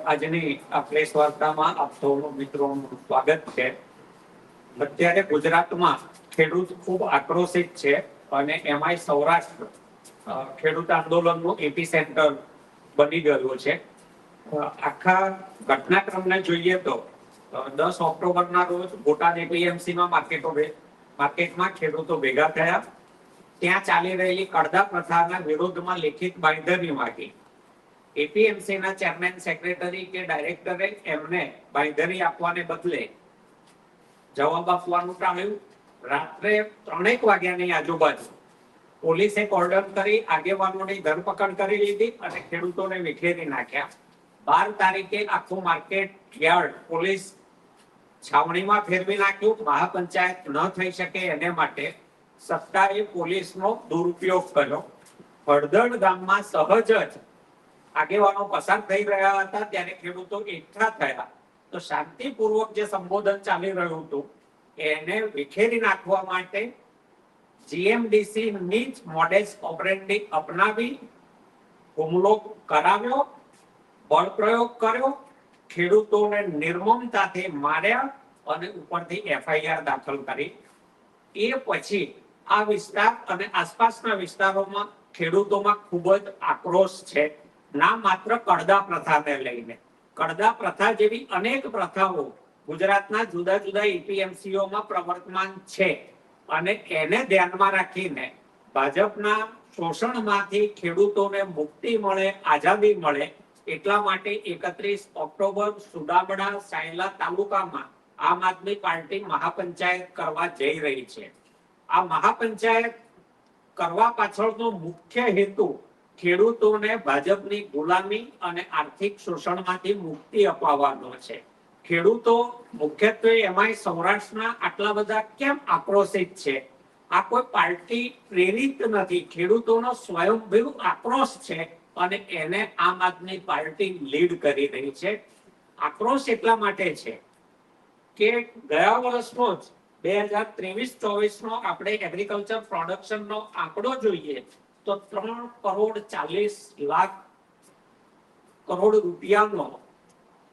આજની આ વાર્તામાં આપ સૌનું મિત્રોનું સ્વાગત છે. અત્યારે ગુજરાતમાં ખેડૂત ખૂબ આક્રોશિત છે અને એમાંય સૌરાષ્ટ્ર ખેડૂત આંદોલનનું એપી સેન્ટર બની ગયું છે. આખા ઘટનાક્રમને જોઈએ તો દસ ઓક્ટોબરના રોજ બોટાદ એપીએમસીમાં માર્કેટો માર્કેટમાં ખેડૂતો ભેગા થયા. ત્યાં ચાલી રહેલી કડધા પ્રથાના વિરોધમાં લિખિત બાંધણી માંગી એપીએમસી ના ચેરમેન સેક્રેટરી કે ડાયરેક્ટરે એમને બાંધણી આપવાને બદલે જવાબ આપવાનું ટાળ્યું. રાત્રે ત્રણેક વાગ્યાની આજુબાજુ પોલીસે કોર્ડન કરી આગેવાનોની ધરપકડ કરી લીધી અને ખેડૂતોને વિખેરી નાખ્યા. બાર તારીખે આખું માર્કેટ યાર્ડ પોલીસ છાવણીમાં ફેરવી નાખ્યું. મહાપંચાયત ન થઈ શકે એને માટે સત્તાએ પોલીસનો દુરુપયોગ કર્યો. હળદળ ગામમાં સહજ જ આગેવાનો પસાર થઈ રહ્યા હતા. ત્યારે ખેડૂતો એકઠા થયા. તો શાંતિપૂર્વક જે સંબોધન ચાલી રહ્યું હતું, એને વિખેરી નાખવા માટે જીએમડીસી ની જ મોડેસ ઓપરેન્ડી અપનાવી હુમલો કરાવ્યો, બળ પ્રયોગ કર્યો, ખેડૂતોને નિર્મમતાથી માર્યા અને ઉપરથી એફઆઈઆર દાખલ કરી. એ પછી આ વિસ્તાર અને આસપાસના વિસ્તારોમાં ખેડૂતોમાં ખૂબ જ આક્રોશ છે. ના માત્ર કડદા પ્રથાને લઈને. કડદા પ્રથા જેવી અનેક પ્રથાઓ ગુજરાતના જુદા જુદા એપીએમસીઓમાં પ્રવર્તમાન છે અને એને ધ્યાનમાં રાખીને ભાજપના શોષણમાંથી ખેડૂતોને મુક્તિ મળે, આઝાદી મળે એટલા માટે એકત્રીસ ઓક્ટોબર સુદાબડા સાયલા તાલુકામાં આમ આદમી પાર્ટી મહાપંચાયત કરવા જઈ રહી છે. આ મહાપંચાયત કરવા પાછળનો મુખ્ય હેતુ ખેડૂતોને ભાજપની ગુલામી અને આર્થિક શોષણમાંથી મુક્તિ અપાવવાનો છે. ખેડૂતો મુખ્યત્વે એમાંય સૌરાષ્ટ્રના આટલા બધા કેમ આક્રોશિત છે? આ કોઈ પાર્ટી પ્રેરિત નથી. ખેડૂતોનો સ્વયંભૂ આક્રોશ છે અને એને આમ આદમી પાર્ટી લીડ કરી રહી છે. આક્રોશ એટલા માટે છે કે ગયા વર્ષનો જ બે હજાર ત્રેવીસ ચોવીસ નો આપણે એગ્રીકલ્ચર પ્રોડક્શન નો આંકડો જોઈએ તો ત્રણ કરોડ ચાલીસ લાખ કરોડ રૂપિયાનો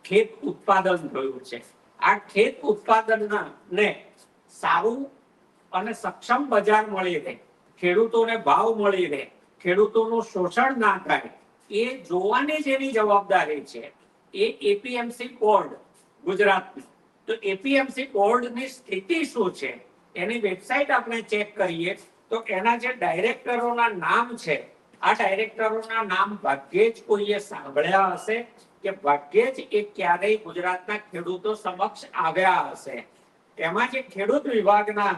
ખેત ઉત્પાદન થયું છે. આ ખેત ઉત્પાદનના ને સારું અને સક્ષમ બજાર મળી રહે, ખેડૂતોને ભાવ મળી રહે, ખેડૂતોનું શોષણ ના થાય, એ જોવાની જેની જવાબદારી છે. એ એપીએમસી બોર્ડ ગુજરાતનું. તો એપીએમસી બોર્ડની સ્થિતિ શું છે? એની વેબસાઇટ આપણે ચેક કરીએ. તો એના જે ડાયરેક્ટરોના નામ છે, આ ડાયરેક્ટરોના નામ ભાગ્યે જ કોઈએ સાંભળ્યા હશે કે ભાગ્યે જ એ ક્યારેય ગુજરાતના ખેડૂતો સમક્ષ આવ્યા હશે. એમાં જે ખેડૂત વિભાગના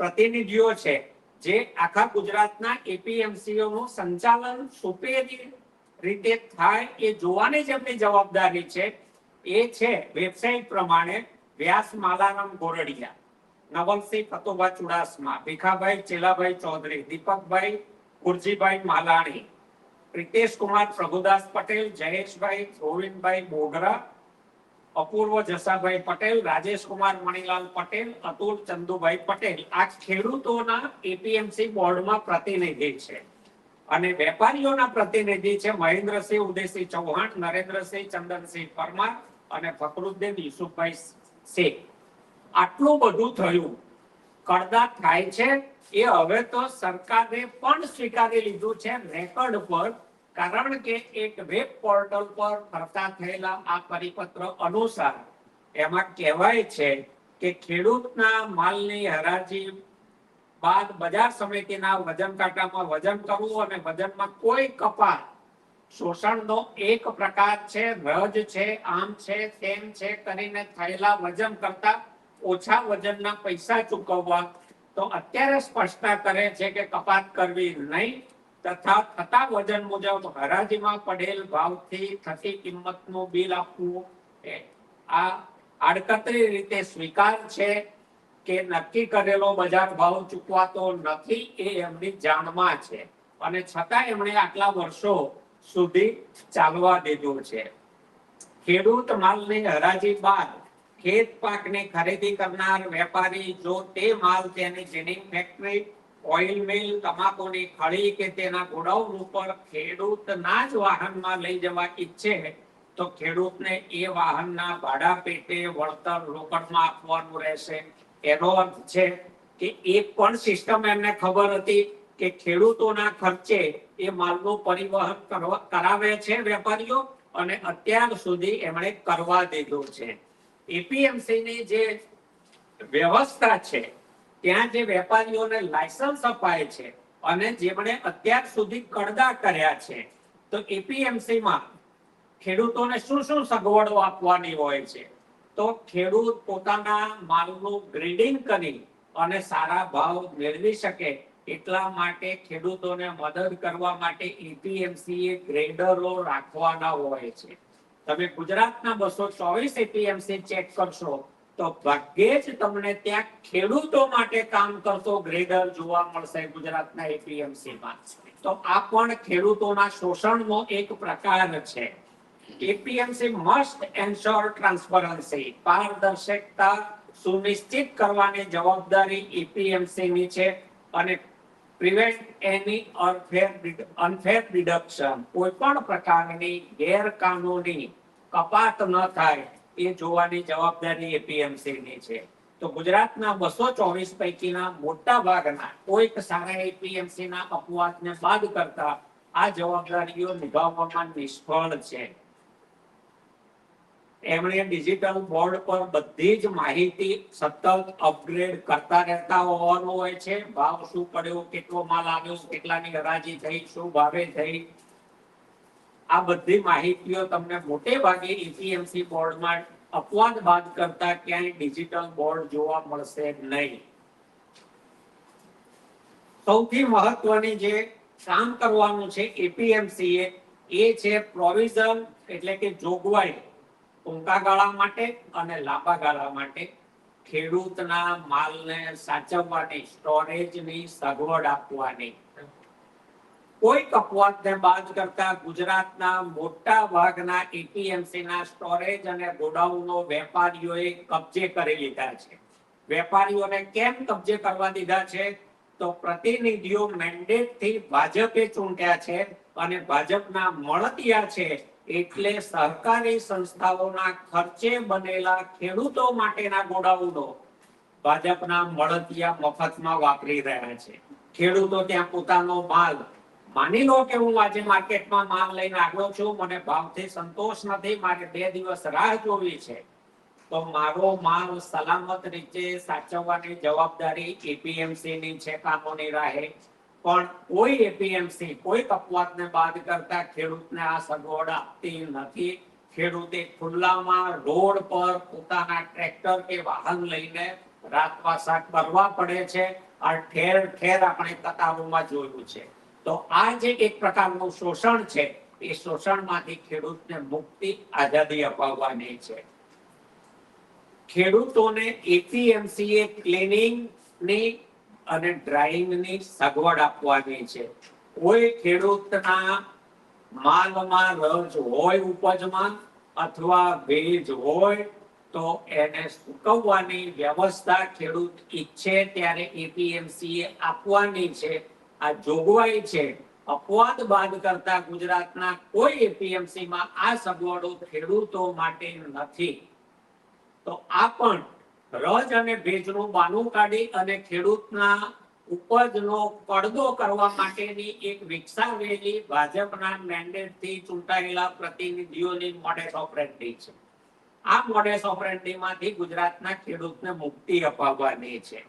પ્રતિનિધિઓ છે, જે આખા ગુજરાતના એપીએમસીઓ નું સંચાલન સુપેરી રીતે થાય એ જોવાની જ એમની જવાબદારી છે. એ છે વેબસાઇટ પ્રમાણે વ્યાસ ગોરડિયા, નવલસિંહ ફતોબા ચુડાસમા ભીખાભાઈ ચેલાભાઈ ચૌધરી, દીપકભાઈ ગુરજીભાઈ માલાણી પ્રિતેશ કુમાર પ્રભુદાસ પટેલ, જયેશભાઈ ગોવિંદભાઈ બોગરા, અપૂર્વ જસાભાઈ પટેલ રાજેશ કુમાર મણીલાલ પટેલ, અતુલ ચંદુભાઈ પટેલ આ ખેડૂતોના એપીએમસી બોર્ડમાં પ્રતિનિધિ છે. અને વેપારીઓના પ્રતિનિધિ છે મહેન્દ્રસિંહ ઉદયસિંહ ચૌહાણ, નરેન્દ્રસિંહ ચંદનસિંહ પરમાર અને ફકરુદ્દીન યુસુફભાઈ શેખ આટલું બધું થયું. કડદા થાય છે. એ હવે તો સરકારે પણ સ્વીકારી લીધું છે રેકોર્ડ પર, કારણ કે એક વેબ પોર્ટલ પર ફરતા થયેલા આ પરિપત્ર અનુસાર એમાં કહેવાય છે કે ખેડૂતના માલની હરાજી બાદ બજાર સમિતિના વજન કાંટામાં વજન કરવું અને વજનમાં કોઈ કપાત શોષણનો એક પ્રકાર છે રજ છે, આમ છે, તેમ છે, કરીને થયેલા વજન કરતા ઓછા વજનના પૈસા ચૂકવવા. તો અત્યારે સ્પષ્ટતા કરે છે કે કપાત કરવી નહીં, તથા થતા વજન મુજબ હરાજીમાં પડેલ ભાવથી થતી કિંમતનું બિલ આપવું આ આડકતરી રીતે સ્વીકાર છે કે નક્કી કરેલો બજાર ભાવ ચૂકવાતો નથી એ એમની જાણમાં છે. અને છતાં એમણે આટલા વર્ષો સુધી ચાલવા દીધું છે. ખેડૂત માલની હરાજી બાદ ખેત પાકની ખરીદી કરનાર વેપારી જો તે માલ તેની જીનિંગ ફેક્ટરી ઓઇલ મિલ તમાકુની ખળી કે તેના ગોડાઉન ઉપર ખેડૂતના જ વાહનમાં લઈ જવા ઈચ્છે, તો ખેડૂતને એ વાહનના ભાડા પેટે વળતર રોકડમાં આપવાનું રહેશે. એનો અર્થ છે કે એક પણ સિસ્ટમ એમને ખબર હતી કે ખેડૂતોના ખર્ચે એ માલનું પરિવહન કરવા છે વેપારીઓ અને અત્યાર સુધી એમણે કરવા દીધું છે. એપીએમસીની જે વ્યવસ્થા છે, ત્યાં જે વેપારીઓને લાયસન્સ અપાય છે અને જેમણે અત્યાર સુધી કડદા કર્યા છે, તો એપીએમસીમાં ખેડૂતોને શું શું સગવડો આપવાની હોય છે? તો ખેડૂત પોતાના માલનું ગ્રેડિંગ કરી અને સારા ભાવ મેળવી શકે એટલા માટે ખેડૂતોને મદદ કરવા માટે એપીએમસી એ ગ્રેડરો રાખવાના હોય છે. તમે ગુજરાતના બસો ચોવીસ એપીએમસી ચેક કરશો, તો ભાગ્યે જ તમને ત્યાં ખેડૂતો માટે કામ કરતો ગ્રેડર જોવા મળશે ગુજરાતના એપીએમસી માં. તો આ પણ ખેડૂતોના શોષણનો એક પ્રકાર છે. એપીએમસી મસ્ટ એન્શ્યોર ટ્રાન્સપરન્સી પારદર્શકતા સુનિશ્ચિત કરવાની જવાબદારી એપીએમસી ની છે અને પ્રિવેન્ટ એની અનફેર ડિડક્શન કોઈ પણ પ્રકારની ગેરકાનૂની કપાત ન થાય, એ જોવાની જવાબદારી એપીએમસી ની છે. તો ગુજરાતના બસો ચોવીસ પૈકીના મોટા ભાગના કોઈક સારા એપીએમસી ના અપવાદને બાદ કરતા આ જવાબદારીઓ નિભાવવામાં નિષ્ફળ છે. એમણે ડિજિટલ બોર્ડ પર બધી જ માહિતી સતત અપગ્રેડ કરતા રહેતા હોવાનું હોય છે. ભાવ શું પડ્યો, કેટલો માલ આવ્યો, કેટલાની હરાજી થઈ, શું ભાવે થઈ. આ બધી માહિતીઓ તમને મોટે ભાગે ઈપીએમસી બોર્ડમાં અપવાદ બાદ કરતા ક્યાંય ડિજિટલ બોર્ડ જોવા મળશે નહીં. સૌથી મહત્વની જે કામ કરવાનું છે એપીએમસી એ છે પ્રોવિઝન એટલે કે જોગવાઈ. ટૂંકા ગાળા માટે અને લાંબા ગાળા માટે ખેડૂતના માલને સાચવવાની, સ્ટોરેજની સગવડ આપવાની. કોઈ કપવાતને બાદ કરતા ગુજરાતના મોટા ભાગના એપીએમસી ના સ્ટોરેજ અને ગોડાઉનો વેપારીઓએ કબજે કરી લીધા છે. વેપારીઓને કેમ કબજે કરવા દીધા છે? તો પ્રતિનિધિઓ મેન્ડેટથી ભાજપે ચૂંટ્યા છે અને ભાજપના મળતિયા છે એટલે સહકારી સંસ્થાઓના ખર્ચે બનેલા ખેડૂતો માટેના ગોડાઉનો ભાજપના મળતિયા મફતમાં વાપરી રહ્યા છે. ખેડૂતો ત્યાં પોતાનો માલ, માની લો કે હું આજે માર્કેટમાં માલ લઈને આવ્યો છું, મને ભાવથી સંતોષ નથી, મારે બે દિવસ રાહ જોવી છે. તો મારો માલ સલામત રીતે સાચવવાની જવાબદારી એપીએમસી ની છે, કાનૂની રાહે. પણ કોઈ એપીએમસી કોઈ કપવાતને બાદ કરતા ખેડૂતને આ સગવડ આપતી નથી. ખેડૂતે ખુલ્લામાં રોડ પર પોતાના ટ્રેક્ટર કે વાહન લઈને રાતવાસા કરવા પડે છે. આ ઠેર ઠેર આપણે કતારોમાં જોયું છે. તો આ જે એક પ્રકારનું શોષણ છે, એ શોષણમાંથી ખેડૂતને મુક્તિ આઝાદી અપાવવાની છે. ખેડૂતોને એપીએમસી એ ક્લિનિંગની અને ડ્રાઇંગની સગવડ આપવાની છે. કોઈ ખેડૂતના માલમાં રજ હોય ઉપજમાં અથવા ભેજ હોય, તો એને સુકવવાની વ્યવસ્થા ખેડૂત ઈચ્છે ત્યારે એપીએમસી આપવાની છે. આ જોગવાઈ છે. અપવાદ બાદ કરતા ગુજરાતના કોઈ એપીએમસીમાં આ સગવડો ખેડૂતો માટે નથી. તો આ પણ રજ અને ભેજનું બાનું કાઢી અને ખેડૂતના ઉપજનો પડદો કરવા માટેની એક વિકસાવેલી ભાજપના મેન્ડેટથી ચૂંટાયેલા પ્રતિનિધિઓની મોડેસ ઓપરેન્ડી છે. આ મોડેસ ઓપરેન્ડી માંથી ગુજરાતના ખેડૂતને મુક્તિ અપાવવાની છે.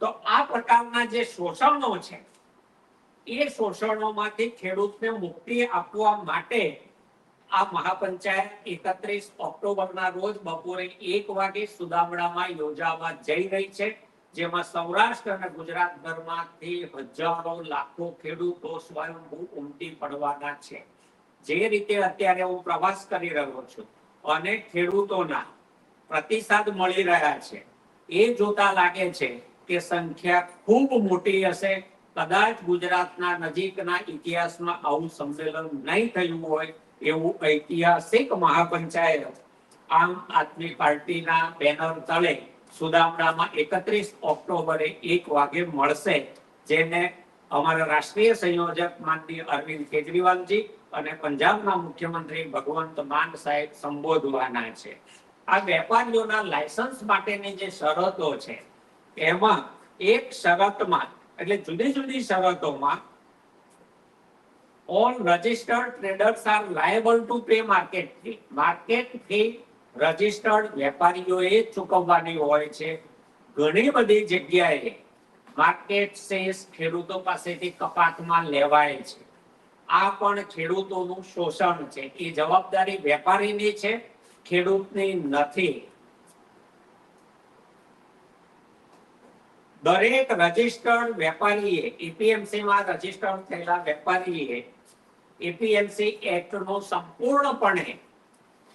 તો આ પ્રકારના જે શોષણો છે, એ શોષણોમાંથી ખેડૂતને મુક્તિ આપવા માટે આ મહાપંચાયત એકત્રીસ ઓક્ટોબરના રોજ બપોરે એક વાગે સુદામડામાં યોજાવા જઈ રહી છે, જેમાં સૌરાષ્ટ્ર અને ગુજરાત ભરમાંથી હજારો લાખો ખેડૂતો સ્વયંભૂ ઉમટી પડવાના છે. જે રીતે અત્યારે હું પ્રવાસ કરી રહ્યો છું અને ખેડૂતોના પ્રતિસાદ મળી રહ્યા છે, એ જોતા લાગે છે કે સંખ્યા ખૂબ મોટી હશે. કદાચ ગુજરાતના નજીકના ઇતિહાસમાં આવું સંમેલન નહીં થયું હોય એવું ઐતિહાસિક મહાપંચાયત આમ આદમી પાર્ટીના બેનર તળે સુદામડામાં એકત્રીસ ઓક્ટોબરે એક વાગે મળશે, જેને અમારા રાષ્ટ્રીય સંયોજક માનનીય અરવિંદ કેજરીવાલજી અને પંજાબના મુખ્યમંત્રી ભગવંત માન સાહેબ સંબોધવાના છે. આ વેપારીઓના લાયસન્સ માટેની જે શરતો છે, એમાં એક શરતમાં, એટલે જુદી જુદી શરતોમાં all registered traders are liable to pay market fee. Market fee registered વેપારીઓએ ચૂકવવાની હોય છે. ઘણી બધી જગ્યાએ માર્કેટ સેસ ખેડૂતો પાસેથી કપાતમાં લેવાય છે. આ પણ ખેડૂતોનું શોષણ છે. એ જવાબદારી વેપારીની છે, ખેડૂતની નથી. દરેક રજિસ્ટર્ડ વેપારીએ એપીએમસીમાં રજિસ્ટર્ડ થયેલા વેપારીએ એપીએમસી એક્ટનું સંપૂર્ણપણે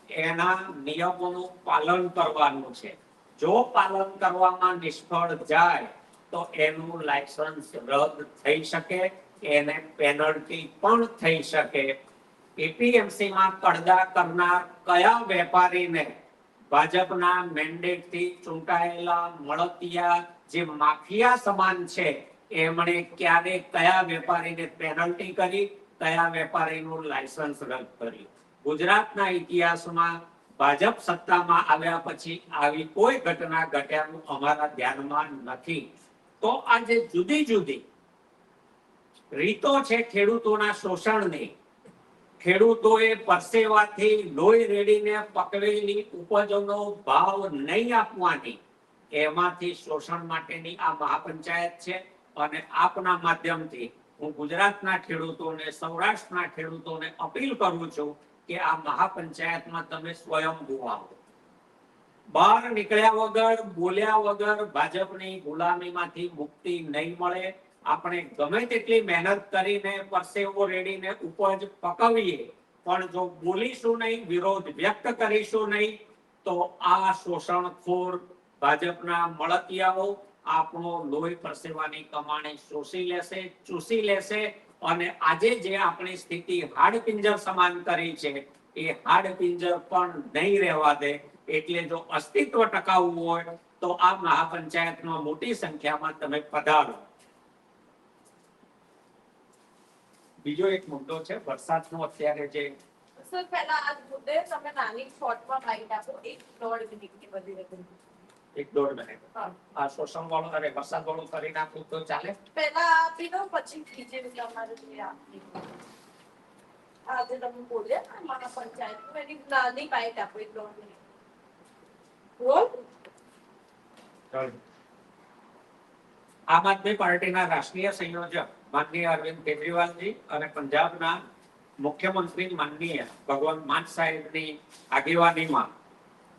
એના નિયમોનું પાલન કરવાનું છે. જો પાલન કરવામાં નિષ્ફળ જાય, તો એનું લાયસન્સ રદ થઈ શકે, એને પેનલ્ટી પણ થઈ શકે. એપીએમસી માં પડદા કરનાર કયા વેપારીને ભાજપના મેન્ડેટથી ચૂંટાયેલા મળતિયા જે માફિયા સમાન છે, એમણે ક્યારે કયા વેપારીને પેનલ્ટી કરી? કયા વેપારીનું લાયસન્સ રદ કર્યું? ગુજરાતના ઇતિહાસમાં ભાજપ સત્તામાં આવ્યા પછી આવી કોઈ ઘટના ઘટ્યાનું અમારા ધ્યાનમાં નથી. તો આજે જુદી જુદી રીતો છે ખેડૂતોના શોષણની. ખેડૂતોએ પરસેવાથી લોહી રેડીને પકવેલી ઉપજોનો ભાવ નહીં આપવાની. એમાંથી શોષણ માટેની આ મહાપંચાયત છે અને આપના માધ્યમથી હું ગુજરાતના ખેડૂતોને, સૌરાષ્ટ્રના ખેડૂતોને અપીલ કરું છું કે આ મહાપંચાયતમાં તમે સ્વયંભૂ આવો બહાર નીકળ્યા વગર, બોલ્યા વગર ભાજપની ગુલામીમાંથી મુક્તિ નહીં મળે. આપણે ગમે તેટલી મહેનત કરીને પરસેવો રેડીને ઉપજ પકવીએ, પણ જો બોલીશું નહીં, વિરોધ વ્યક્ત કરીશું નહીં, તો આ શોષણખોર ભાજપના મળતિયાઓ આપણો લોહી પરસેવાની કમાણી શોષી લેશે, ચૂસી લેશે અને આજે જે આપણી સ્થિતિ હાડપિંજર સમાન કરી છે, એ હાડપિંજર પણ નહીં રહેવા દે. એટલે જો અસ્તિત્વ ટકાવવું હોય, તો આ મહાપંચાયતમાં મોટી સંખ્યામાં તમે પધારો. બીજો એક મુદ્દો છે, વરસાદનો અત્યારે જે સર, પહેલા આ મુદ્દે તમે નાની શોર્ટમાં માહિતી આપો. એક દોઢ મિનિટની બધી એક દોઢ મિનિટ આ શોષણ વાળો અરે વરસાદ વાળો કરી નાખું તો ચાલે. પહેલા આપી દો પછી બીજે તમારે જે આપી આજે તમે બોલ્યા ને મહાપંચાયત એની નાની માહિતી આપો એક દોઢ મિનિટ બોલ. આમ આદમી પાર્ટીના રાષ્ટ્રીય સંયોજક માનનીય અરવિંદ કેજરીવાલજી અને પંજાબના મુખ્યમંત્રી માનનીય ભગવાન માન સાહેબની આગેવાનીમાં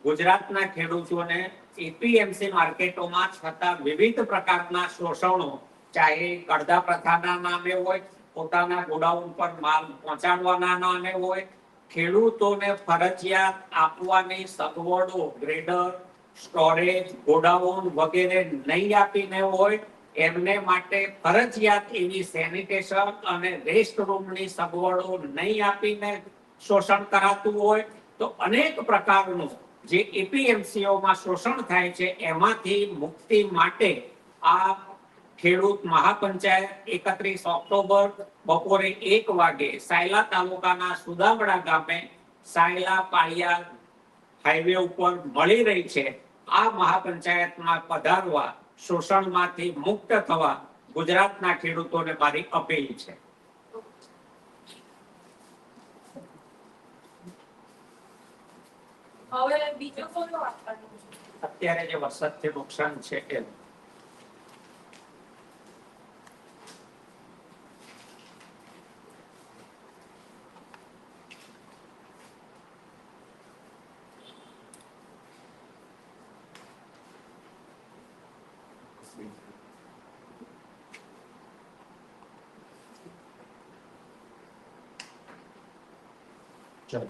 ગુજરાતના ખેડૂતોને એપીએમસી માર્કેટોમાં થતા વિવિધ પ્રકારના શોષણો, ચાહે કડધા પ્રથાના નામે હોય, પોતાના ગોડાઉન પર માલ પહોંચાડવાના નામે હોય, ખેડૂતોને ફરજિયાત આપવાની સગવડો, ગ્રેડર, સ્ટોરેજ, ગોડાઉન વગેરે નહીં આપીને હોય, એમને માટે ફરજિયાત એવી સેનિટેશન અને રેસ્ટ રૂમની સગવડો નહીં આપીને શોષણ કરાતું હોય, તો અનેક પ્રકારનું જે એપીએમસીઓમાં શોષણ થાય છે, એમાંથી મુક્તિ માટે આ ખેડૂત મહાપંચાયત એકત્રીસ ઓક્ટોબર બપોરે એક વાગે સાયલા તાલુકાના સુદામડા ગામે સાયલા પાળિયા હાઈવે ઉપર મળી રહી છે. આ મહાપંચાયતમાં પધારવા શોષણમાંથી મુક્ત થવા ગુજરાતના ખેડૂતોને મારી અપીલ છે. હવે બીજો કોનો આપવાનો અત્યારે જે વરસાદથી નુકસાન છે એ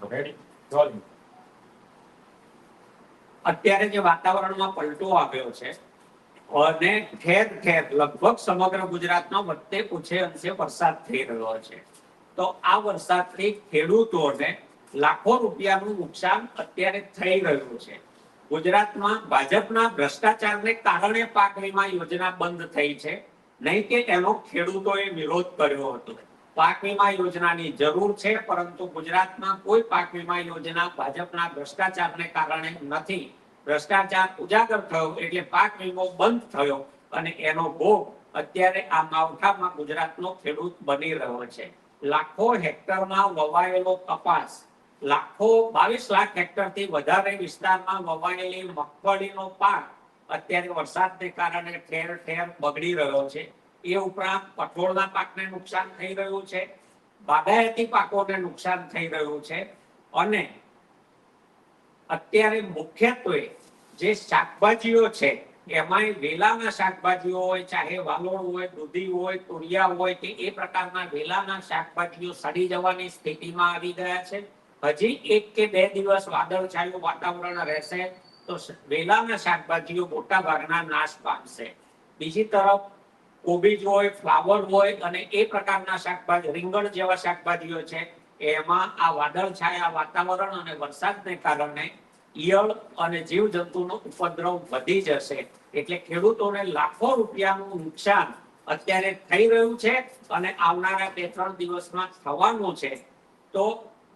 Ready? Rolling. અત્યારે જે વાતાવરણમાં પલટો આવ્યો છે, અને ઠેર ઠેર, લગભગ સમગ્ર ગુજરાતમાં વધતે પૂછે અંશે વરસાદ થઈ રહ્યો છે. તો આ વરસાદથી ખેડૂતોને લાખો રૂપિયાનું નુકસાન અત્યારે થઈ રહ્યું છે. ગુજરાતમાં ભાજપના ભ્રષ્ટાચારને કારણે પાક વીમા યોજના બંધ થઈ છે. નહીં કે એનો ખેડૂતોએ વિરોધ કર્યો હતો. પાક વીમા યોજનાની જરૂર છે, પરંતુ ગુજરાતમાં કોઈ પાક વીમા યોજના ભાજપના ભ્રષ્ટાચારને કારણે નથી. ભ્રષ્ટાચાર ઉજાગર થયો એટલે પાક વીમો બંધ થયો અને એનો ભોગ અત્યારે આ માવઠામાં ગુજરાતનો ખેડૂત બની રહ્યો છે. લાખો હેક્ટરમાં વવાયેલો કપાસ, લાખો બાવીસ લાખ હેક્ટરથી વધારે વિસ્તારમાં વવાયેલી મગફળીનો પાક અત્યારે વરસાદને કારણે ઠેર ઠેર બગડી રહ્યો છે. એ ઉપરાંત કઠોળના પાકને નુકસાન થઈ રહ્યું છે, બાગાયતી પાકોને નુકસાન થઈ રહ્યું છે અને અત્યારે મુખ્યત્વે જે શાકભાજીઓ છે, એમાંય વેલાના શાકભાજીઓ હોય, ચાહે વાલોળ હોય, દૂધી હોય, તુરિયા હોય કે એ પ્રકારના વેલાના શાકભાજીઓ સડી જવાની સ્થિતિમાં આવી ગયા છે. હજી એક કે બે દિવસ વાદળછાયું વાતાવરણ રહેશે તો વેલાના શાકભાજીઓ મોટા ભાગના નાશ પામશે. બીજી તરફ કોબીજ હોય, ફ્લાવર હોય અને એ પ્રકારના શાકભાજી, રીંગણ જેવા શાકભાજીઓ છે, એમાં આ વાદળછાયા વાતાવરણ અને વરસાદને કારણે ઈયળ અને જીવજંતુનો ઉપદ્રવ વધી જશે. એટલે ખેડૂતોને લાખો રૂપિયાનું નુકસાન અત્યારે થઈ રહ્યું છે અને આવનારા બે ત્રણ દિવસમાં થવાનું છે. તો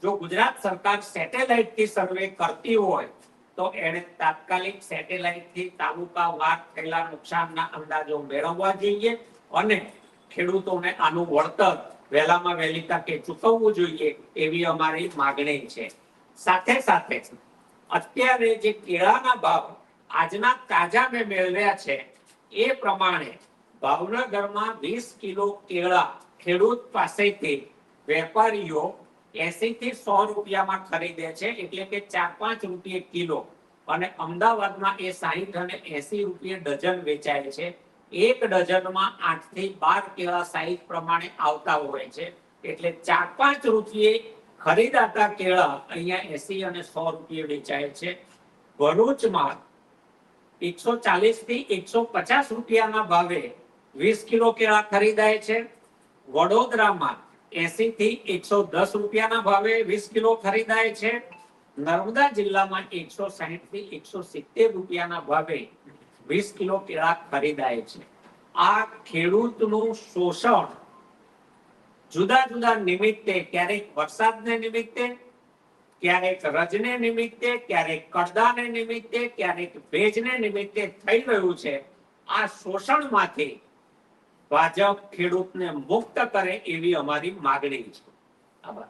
જો ગુજરાત સરકાર સેટેલાઇટથી સર્વે કરતી હોય તો એને તાત્કાલિક સેટેલાઇટથી તાલુકા વાર થયેલા નુકસાનના અંદાજો મેળવવા જોઈએ અને ખેડૂતોને આનું વળતર વહેલામાં વહેલી તકે ચૂકવવું જોઈએ એવી અમારી માગણી છે. સાથે સાથે અત્યારે જે કેળાના ભાવ આજના તાજા મેં મેળવ્યા છે એ પ્રમાણે ભાવનગરમાં વીસ કિલો કેળા ખેડૂત પાસેથી વેપારીઓ એસી થી સો રૂપિયામાં ખરીદે છે, એટલે કે ચાર પાંચ રૂપિયે કિલો. અને અમદાવાદમાં એ સાહીઠ અને એસી રૂપિયે ડઝન વેચાય છે. એક ડઝનમાં આઠથી બાર કેળા સાઈઝ પ્રમાણે આવતા હોય છે. એટલે ચાર પાંચ રૂપિયે ખરીદાતા કેળા અહીંયા એસી અને સો રૂપિયે વેચાય છે. ભરૂચમાં એકસો ચાલીસથી એકસો પચાસ રૂપિયાના ભાવે વીસ કિલો કેળા ખરીદાય છે. વડોદરામાં એસી થી એકસો દસ રૂપિયાના ભાવે વીસ કિલો ખરીદાય છે. નર્મદા જિલ્લામાં એકસો સાહીઠથી એકસો સિત્તેર રૂપિયાના ભાવે વીસ કિલો કેળા ખરીદાય છે. આ ખેડૂતનું શોષણ જુદા જુદા નિમિત્તે, ક્યારેક વરસાદને નિમિત્તે, ક્યારેક રજને નિમિત્તે, ક્યારેક કડદાને નિમિત્તે, ક્યારેક ભેજને નિમિત્તે થઈ રહ્યું છે. આ શોષણમાંથી ભાજપ ખેડૂતને મુક્ત કરે એવી અમારી માગણી છે. આભાર.